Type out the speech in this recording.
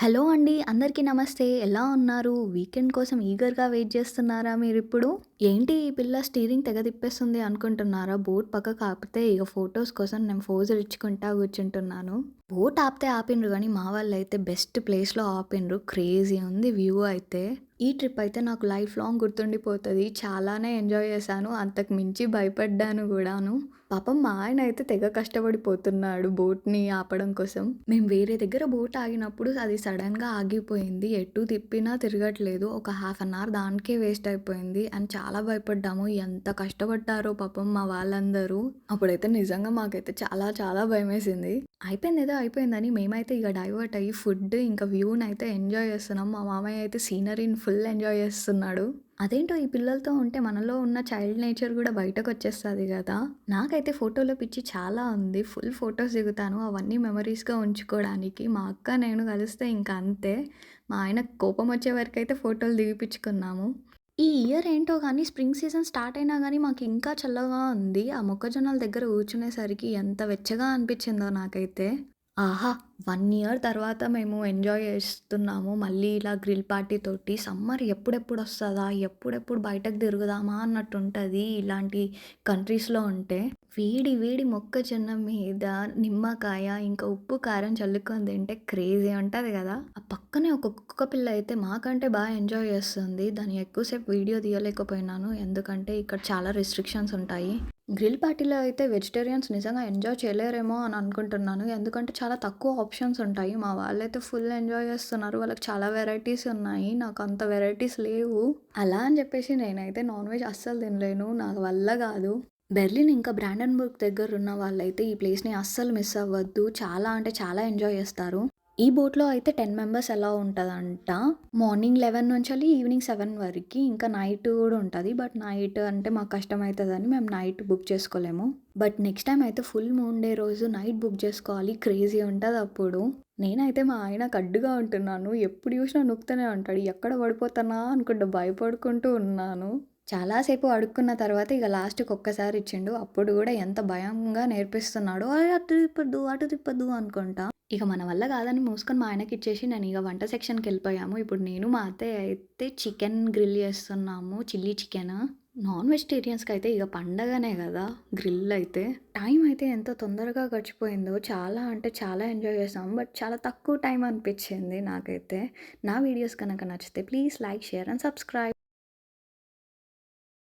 Hello అండి. అందరికీ నమస్తే. ఎలా ఉన్నారు? వీకెండ్ కోసం ఈగర్‌గా వెయిట్ చేస్తున్నారా మీరు ఇప్పుడు ఏంటి ఈ పిల్ల స్టీరింగ్ తెగ తిప్పేస్తుంది అనుకుంటున్నారా? బోట్ పక్క ఆపితే ఇక ఫోటోస్ కోసం నేను ఫోజులు ఇచ్చుకుంటా కూర్చుంటున్నాను. బోట్ ఆపితే ఆపినరు కానీ మా వాళ్ళు అయితే బెస్ట్ ప్లేస్‌లో ఆపిండ్రు. క్రేజీ ఉంది వ్యూ అయితే. ఈ ట్రిప్ అయితే నాకు లైఫ్ లాంగ్ గుర్తుండిపోతుంది చాలానే ఎంజాయ్ చేశాను. అంతకు మించి భయపడ్డాను కూడాను పాపం మా ఆయన అయితే తెగ కష్టపడిపోతున్నాడు బోట్‌ని ఆపడం కోసం. మేము వేరే దగ్గర బోట్ ఆగినప్పుడు అది సడన్గా ఆగిపోయింది. ఎటు తిప్పినా తిరగట్లేదు. ఒక హాఫ్ అన్ అవర్ దానికే వేస్ట్ అయిపోయింది. అండ్ చాలా భయపడ్డాము. ఎంత కష్టపడ్డారో పాపం మా వాళ్ళందరూ. అప్పుడైతే నిజంగా మాకైతే చాలా చాలా భయమేసింది. అయిపోయింది ఏదో అయిపోయిందని మేమైతే ఇక డైవర్ట్ అయ్యి ఫుడ్ ఇంకా వ్యూని అయితే ఎంజాయ్ చేస్తున్నాం. మా మామయ్య అయితే సీనరీని ఫుల్ ఫుల్ ఎంజాయ్ చేస్తున్నాడు. అదేంటో ఈ పిల్లలతో ఉంటే మనలో ఉన్న చైల్డ్ నేచర్ కూడా బయటకు వచ్చేస్తుంది కదా నాకైతే ఫోటోలో పిచ్చి చాలా ఉంది. ఫుల్ ఫోటోస్ దిగుతాను. అవన్నీ మెమరీస్‌గా ఉంచుకోవడానికి. మా అక్క, నేను కలిస్తే ఇంక అంతే. మా ఆయన కోపం వచ్చే వరకైతే ఫోటోలు దిగిపిచ్చుకున్నాము. ఈ ఇయర్ ఏంటో కానీ స్ప్రింగ్ సీజన్ స్టార్ట్ అయినా కానీ మాకు ఇంకా చల్లగా ఉంది. ఆ మొక్కజొన్నల దగ్గర కూర్చునేసరికి ఎంత వెచ్చగా అనిపించిందో నాకైతే. ఆహా! వన్ ఇయర్ తర్వాత మేము ఎంజాయ్ చేస్తున్నాము. మళ్ళీ ఇలా గ్రిల్ పార్టీ తోటి. సమ్మర్ ఎప్పుడెప్పుడొస్తదా? ఎప్పుడెప్పుడు బయటకు తిరుగుదామా అన్నట్టుంటది ఇలాంటి కంట్రీస్‌లో ఉంటే. వేడి వేడి మొక్కజొన్న మీద నిమ్మకాయ, ఇంకా ఉప్పు, కారం చల్లుకొని తింటే క్రేజీ ఉంటుంది కదా ఆ పక్కనే ఒక కుక్క పిల్ల అయితే మాకంటే బాగా ఎంజాయ్ చేస్తుంది. దాన్ని ఎక్కువసేపు వీడియో తీయలేకపోయినాను. ఎందుకంటే ఇక్కడ చాలా రిస్ట్రిక్షన్స్ ఉంటాయి. గ్రిల్ పార్టీలో అయితే వెజిటేరియన్స్ నిజంగా ఎంజాయ్ చేయలేరేమో అని అనుకుంటున్నాను. ఎందుకంటే చాలా తక్కువ ఆప్షన్స్ ఉంటాయి. మా వాళ్ళైతే ఫుల్ ఎంజాయ్ చేస్తున్నారు. వాళ్ళకి చాలా వెరైటీస్ ఉన్నాయి. నాకు అంత వెరైటీస్ లేవు. అలా అని చెప్పేసి నేనైతే నాన్ వెజ్ అస్సలు తినలేను. నా వల్ల కాదు బెర్లిన్ ఇంకా బ్రాండన్బర్గ్ దగ్గర ఉన్న వాళ్ళైతే ఈ ప్లేస్‌ని అస్సలు మిస్ అవ్వద్దు. చాలా అంటే చాలా ఎంజాయ్ చేస్తారు. ఈ బోట్‌లో అయితే 10 మెంబర్స్ ఎలా ఉంటుందంట మార్నింగ్ లెవెన్ నుంచి ఈవినింగ్ సెవెన్ వరకు ఇంకా నైట్ కూడా ఉంటుంది బట్ నైట్ అంటే మాకు కష్టమైతదని మేము నైట్ బుక్ చేసుకోలేము. బట్ నెక్స్ట్ టైం అయితే ఫుల్ మూన్ డే రోజు నైట్ బుక్ చేసుకోవాలి. క్రేజీ ఉంటుంది అప్పుడు నేనైతే మా ఆయన కడ్డుగా ఉంటున్నాను. ఎప్పుడు చూసినా నొక్కుతూనే ఉంటాడు. ఎక్కడ పడిపోతానా అనుకుంటా భయపడుకుంటూ ఉన్నాను. చాలాసేపు అడుక్కున్న తర్వాత ఇక లాస్ట్‌కి ఒక్కసారి ఇచ్చిండు. అప్పుడు కూడా ఎంత భయంగా నేర్పిస్తున్నాడో అటు తిప్పద్దు అటు తిప్పద్దు అనుకుంటా. ఇక మన వల్ల కాదని మూసుకొని మా ఆయనకి ఇచ్చేసి నేను ఇక వంట సెక్షన్కి వెళ్ళిపోయాము ఇప్పుడు నేను మా అత్తయ్య అయితే చికెన్ గ్రిల్ చేస్తున్నాము. Chilli chicken. నాన్ వెజిటేరియన్స్కి అయితే ఇక పండగనే కదా గ్రిల్ అయితే. టైం అయితే ఎంత తొందరగా గడిచిపోయిందో చాలా అంటే చాలా ఎంజాయ్ చేసాం. బట్ చాలా తక్కువ టైం అనిపించింది నాకైతే. నా వీడియోస్ కనుక నచ్చితే please like, share and subscribe.